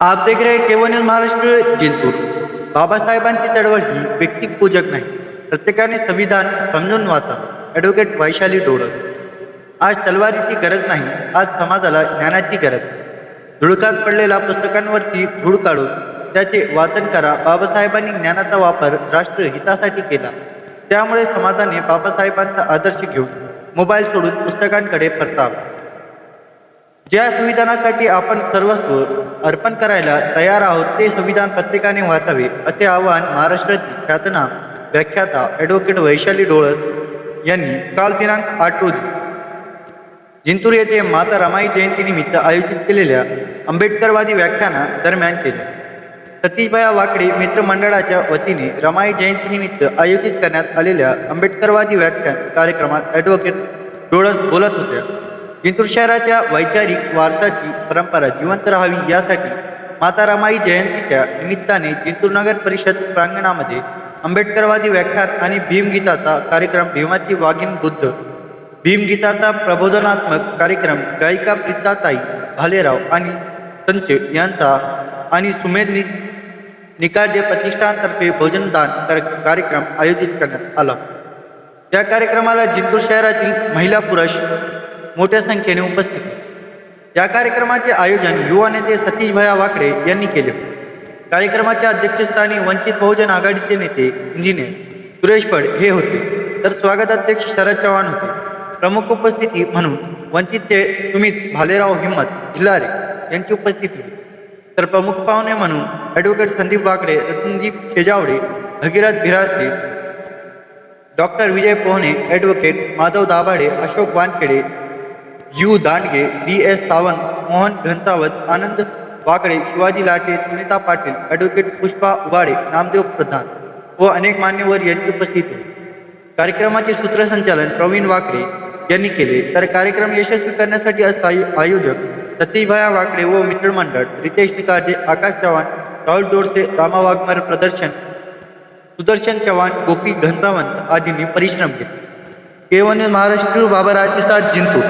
आप देख रहे हैं न्यूज महाराष्ट्र जिंतूर। बाबासाहेबांची चळवळ ही व्यक्तिक पूजक नाही. प्रत्येकाने संविधान समजून वाचा. ॲडव्होकेट वैशाली डोळस. आज तलवारीची गरज नाही आज समाजाला ज्ञानाची गरज. धुळकात पडलेल्या पुस्तकांवरती धूळ काढून त्याचे वाचन करा. बाबासाहेबांनी ज्ञानाचा वापर राष्ट्रहितासाठी केला. त्यामुळे समाजाने बाबासाहेबांचा आदर्श घेऊन मोबाईल सोडून पुस्तकांकडे परतावा. ज्या संविधानासाठी आपण सर्वस्व अर्पण करायला तयार आहोत ते संविधान प्रत्येकाने वाचावे असे आवाहन महाराष्ट्रातील ख्यातनाम व्याख्याता ॲडव्होकेट वैशाली डोळस यांनी काल दिनांक आठ रोजी जिंतूर येथे माता रमाई जयंतीनिमित्त आयोजित केलेल्या आंबेडकरवादी व्याख्याना दरम्यान केले. सतीशभाया वाकडे मित्रमंडळाच्या वतीने रमाई जयंतीनिमित्त आयोजित करण्यात आलेल्या आंबेडकरवादी व्याख्यान कार्यक्रमात ॲडव्होकेट डोळस बोलत होत्या. जिंतूर शहराच्या वैचारिक वारसाची परंपरा जिवंत राहावी यासाठी माता रमाई जयंतीच्या निमित्ताने जिंतूर नगर परिषद प्रांगणामध्ये आंबेडकरवादी व्याख्यान आणि भीमगीताचा कार्यक्रम भीमाची वाघीण बुद्ध भीमगीताचा प्रबोधनात्मक कार्यक्रम गायिका प्रीताताई भालेराव आणि संच यांचा आणि सुमेध नि निकाळजे प्रतिष्ठानतर्फे भोजनदान कर- कार्यक्रम आयोजित करण्यात आला. या कार्यक्रमाला जिंतूर शहरातील महिला पुरुष मोठ्या संख्येने उपस्थित. या कार्यक्रमाचे आयोजन युवा नेते सतीश भया वाकडे यांनी केले. कार्यक्रमाच्या अध्यक्षस्थानी वंचित बहुजन आघाडीचे नेते इंजिनियर सुरेश फड हे होते. तर स्वागताध्यक्ष शरद चव्हाण होते. प्रमुख उपस्थिती म्हणून वंचितचे सुमित भालेराव हिम्मत झिल्लारे यांची उपस्थिती. होती तर प्रमुख पाहुणे म्हणून advocate Sandeep Wakde Ratandeep Shejawade Bhagirath Bhirase doctor Vijay Pohane advocate Madhav Dabhade Ashok Wankhede U Dandge D S Sawant Mohan Ghansawat Anand Wakde Shivaji Late Sunita Patil advocate Pushpa Ubade Namdev Pradhan व अनेक मान्यवर यांची उपस्थिती. कार्यक्रमाचे सूत्रसंचालन प्रवीण वाकडे यांनी केले. तर कार्यक्रम यशस्वी करण्यासाठी आज आयोजक सतीशभाया वाकडे व मित्रमंडळ रितेश निकाजे आकाश चव्हाण राहुल डोरसे रामा वाघमार प्रदर्शन सुदर्शन चव्हाण गोपी घनसावंत आदींनी परिश्रम केले. केवळ महाराष्ट्र बाबा राजसाद जिंतूर